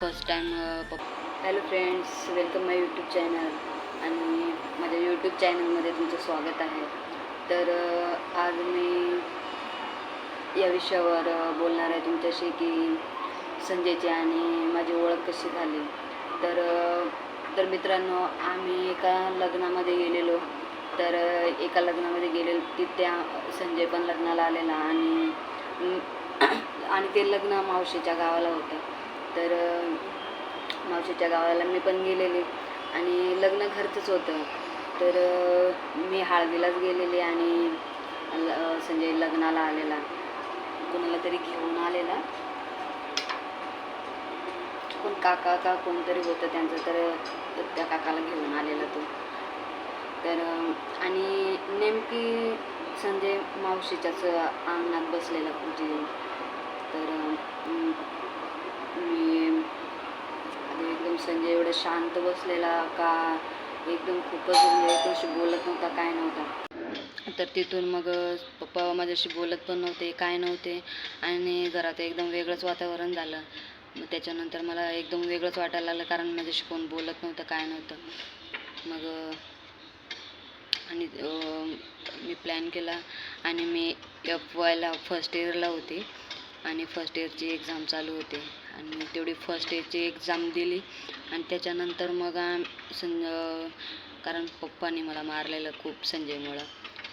First time hello friends welcome my YouTube channel आणि माझ्या YouTube चॅनलमध्ये तुमचं स्वागत आहे. तर आज मी या विषयावर बोलणार आहे तुमच्याशी की संजयची आणि माझी ओळख कशी झाली. तर तर मित्रांनो आम्ही एका लग्नामध्ये गेलेलो. तर एका लग्नामध्ये गेलेलो तिथे संजय पण लग्नाला आलेला आणि आणि ते लग्न मावशीच्या गावाला होतं. तर मावशीच्या गावाला मी पण गेलेले आणि लग्न घरचंच होतं. तर मी हळदीलाच गेलेले आणि ल- संजय लग्नाला आलेला. कोणाला तरी घेऊन आलेला. कोण काका का कोणतरी होतं त्यांचं तर त्या काकाला घेऊन आलेला तो. तर आणि नेमकी संजय मावशीच्याच अंगणात बसलेला खुर्ची तर मी एकदम संजय एवढं शांत बसलेला का एकदम खूपच म्हणजे बोलत नव्हता काय नव्हता. तर तिथून मग पप्पा माझ्याशी बोलत पण नव्हते काय नव्हते. आणि घरात एकदम वेगळंच वातावरण झालं. मग त्याच्यानंतर मला एकदम वेगळंच वाटायला लागलं कारण माझ्याशी कोण बोलत नव्हतं काय नव्हतं. मग आणि मी प्लॅन केला. आणि मी एफ वायला फर्स्ट इयरला होते. आणि फर्स्ट इयरची एक्झाम चालू होते. आणि तेवढी फर्स्ट इयरची एक्झाम दिली. आणि त्याच्यानंतर मग आम सं कारण पप्पाने मला मारलेलं खूप संजयमुळं.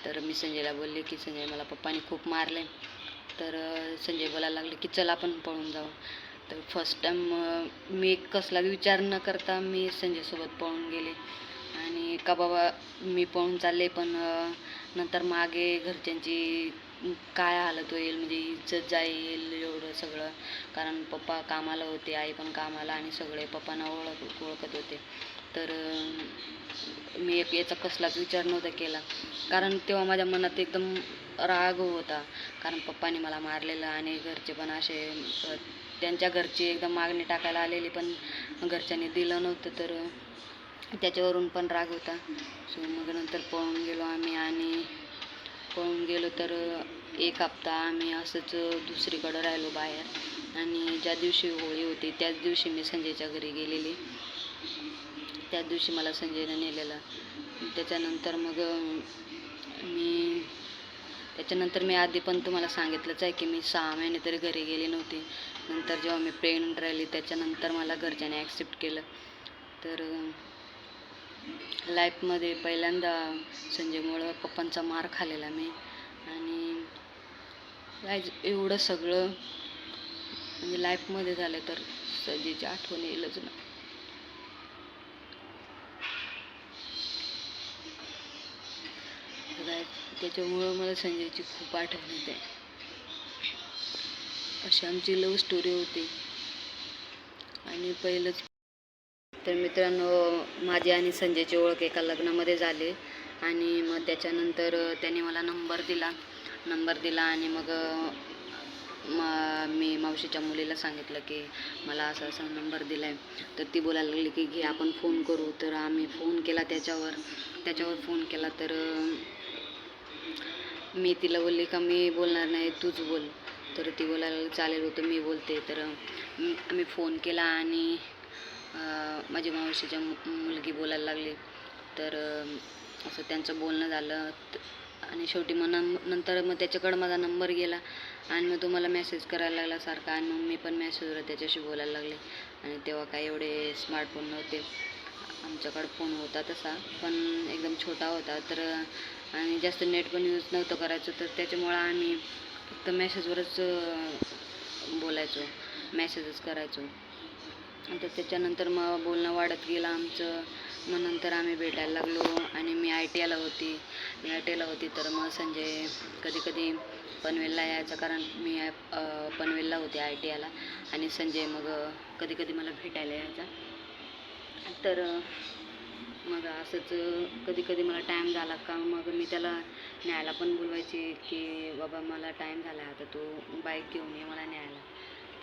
तर मी संजयला बोलले की संजय मला पप्पाने खूप मारले तर संजय बोलायला लागले की चल आपण पळून जाऊ. तर फर्स्ट टाईम मी कसला विचार न करता मी संजयसोबत पळून गेले. आणि का बाबा मी पळून चालले पण नंतर मागे घरच्यांची काय हालत होईल म्हणजे इज्जत जाईल एवढं सगळं. कारण पप्पा कामाला होते आई पण कामाला आणि सगळे पप्पांना ओळख ओळखत होते. तर मी एक याचा कसलाच विचार नव्हता केला. कारण तेव्हा माझ्या मनात एकदम राग होता. कारण पप्पाने मला मारलेलं आणि घरचे पण असे त्यांच्या घरची एकदम मागणी टाकायला आलेली पण घरच्यांनी दिलं नव्हतं. तर त्याच्यावरून पण राग होता. सो मग नंतर पळून गेलो आम्ही आणि पळून गेलो तर एक हप्ता आम्ही असंच दुसरीकडं राहिलो बाहेर. आणि ज्या दिवशी होळी होती त्याच दिवशी मी संजयच्या घरी गेलेली. त्याच दिवशी मला संजयनं नेलेलं. त्याच्यानंतर मग मी त्याच्यानंतर मी आधी पण तुम्हाला सांगितलंच आहे की मी सहा महिने तरी घरी गेली नव्हती. नंतर जेव्हा मी प्रेग्नंट राहिली त्याच्यानंतर मला घरच्याने ॲक्सेप्ट केलं. तर लाईफमध्ये पहिल्यांदा संजयमुळं पप्पांचा मार खाल्लेला मी. आणि एवढं सगळं म्हणजे लाईफमध्ये झालं तर संजयची आठवण येईलच ना. त्याच्यामुळं मला संजयची खूप आठवण येते. अशी आमची लव्ह स्टोरी होती. आणि पहिलंच तर मित्रांनो माझी आणि संजयची ओळख एका लग्नामध्ये झाली आणि मग त्याच्यानंतर त्याने मला नंबर दिला. नंबर दिला आणि मग म मी मावशीच्या मुलीला सांगितलं की मला असा असा नंबर दिला आहे तर ती बोलायला लागली की घे आपण फोन करू. तर आम्ही फोन केला त्याच्यावर. त्याच्यावर फोन केला तर मी तिला बोलली का मी बोलणार नाही तूच बोल. तर ती बोलायला चालेल होतं मी बोलते. तर मी आम्ही फोन केला आणि माझी मावशीच्या मुलगी बोलायला लागली. तर असं त्यांचं बोलणं झालं. आणि शेवटी मग नंतर मग त्याच्याकडं माझा नंबर गेला. आणि मग तो मला मेसेज करायला लागला सारखा. आणि मग मी पण मेसेजवर त्याच्याशी बोलायला लागले. आणि तेव्हा काय एवढे स्मार्टफोन नव्हते. आमच्याकडं फोन होता तसा. पण एकदम छोटा होता. तर आणि जास्त नेट पण यूज नव्हतं करायचं. तर त्याच्यामुळं आम्ही फक्त मेसेजवरच बोलायचो. मेसेजच करायचो. तर त्याच्यानंतर मग बोलणं वाढत गेलं आमचं. मग नंतर आम्ही भेटायला लागलो आणि मी आय टी आयला होती. मी आय टी आयला होती तर मग संजय कधी कधी पनवेलला यायचा कारण मी आय पनवेलला होते आय टी आयला आणि संजय मग कधी कधी मला भेटायला यायचा. तर मग असंच कधी कधी मला टाईम झाला का मग मी त्याला न्यायला पण बोलवायची की बाबा मला टाईम झाला आहे आता तू बाईक घेऊन ये मला न्यायला.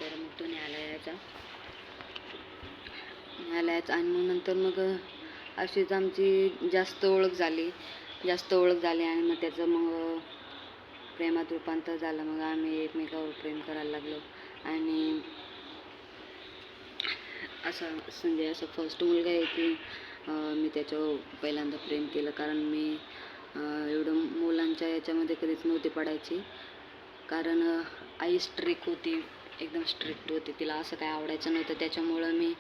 तर मग तो न्यायला यायचा. न्यायला आणि मग नंतर मग अशीच आमची जास्त ओळख झाली. जास्त ओळख झाली आणि मग त्याचं मग प्रेमात रूपांतर झालं. मग आम्ही एकमेकावर प्रेम करायला लागलो. आणि असा संजय असा फर्स्ट मुलगा आहे की मी त्याच्यावर पहिल्यांदा प्रेम केलं. कारण मी एवढं मुलांच्या याच्यामध्ये कधीच नव्हती पडायची. कारण आई स्ट्रिक होती. एकदम स्ट्रिक्ट होती. तिला असं काय आवडायचं नव्हतं. त्याच्यामुळं मी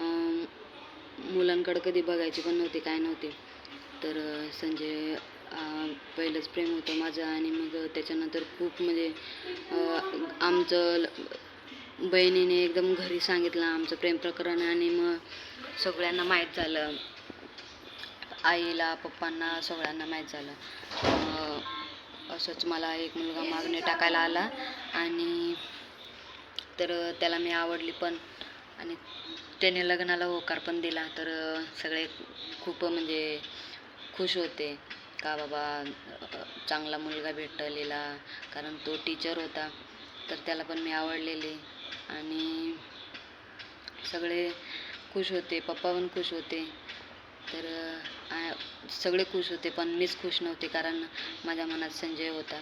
मुलांकडं कधी बघायची पण नव्हती काय नव्हती. तर संजय पहिलंच प्रेम होतं माझं आणि मग त्याच्यानंतर खूप म्हणजे आमचं ल- बहिणीने एकदम घरी सांगितलं आमचं प्रेम प्रकरण आणि मग सगळ्यांना माहीत झालं. आईला पप्पांना सगळ्यांना माहीत झालं. असंच मला एक मुलगा मागणे टाकायला आला आणि तर त्याला मी आवडली पण. आणि त्याने लग्नाला होकार पण दिला. तर सगळे खूप म्हणजे खुश होते. का बाबा चांगला मुलगा भेटलेला कारण तो टीचर होता. तर त्याला पण मी आवडलेली. आणि सगळे खुश होते. पप्पा पण खुश होते. तर सगळे खुश होते पण मीच खुश नव्हते कारण माझ्या मनात संजय होता.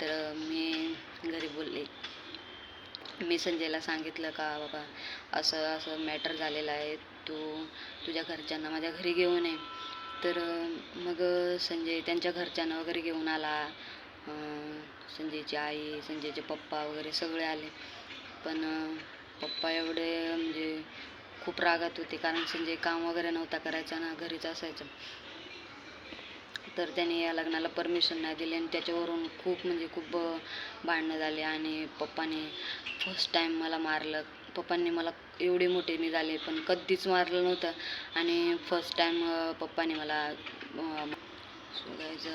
तर मी घरी बोलले. मी संजयला सांगितलं का बाबा असं असं मॅटर झालेलं आहे. तू तुझ्या घरच्यांना माझ्या घरी घेऊन ये. तर मग संजय त्यांच्या घरच्यांना वगैरे घेऊन आला. संजयची आई संजयचे पप्पा वगैरे सगळे आले. पण पप्पा एवढे म्हणजे खूप रागात होते. कारण संजय काम वगैरे नव्हता करायचा ना घरीच असायचं. तर त्याने या लग्नाला परमिशन नाही दिली आणि त्याच्यावरून खूप म्हणजे खूप भांडणं झाली आणि पप्पाने फर्स्ट टाईम मला मारलं. पप्पांनी मला एवढे मोठे मी झाले पण कधीच मारलं नव्हतं. आणि फर्स्ट टाईम पप्पाने मला शोधायचं. सोडायचं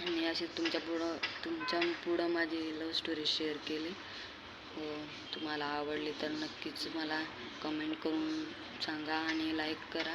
आणि असे तुमच्या पुढं तुमच्या पुढं माझी लव्ह स्टोरी शेअर केली. हो तुम्हाला आवडली तर नक्कीच मला कमेंट करून सांगा आणि लाईक करा.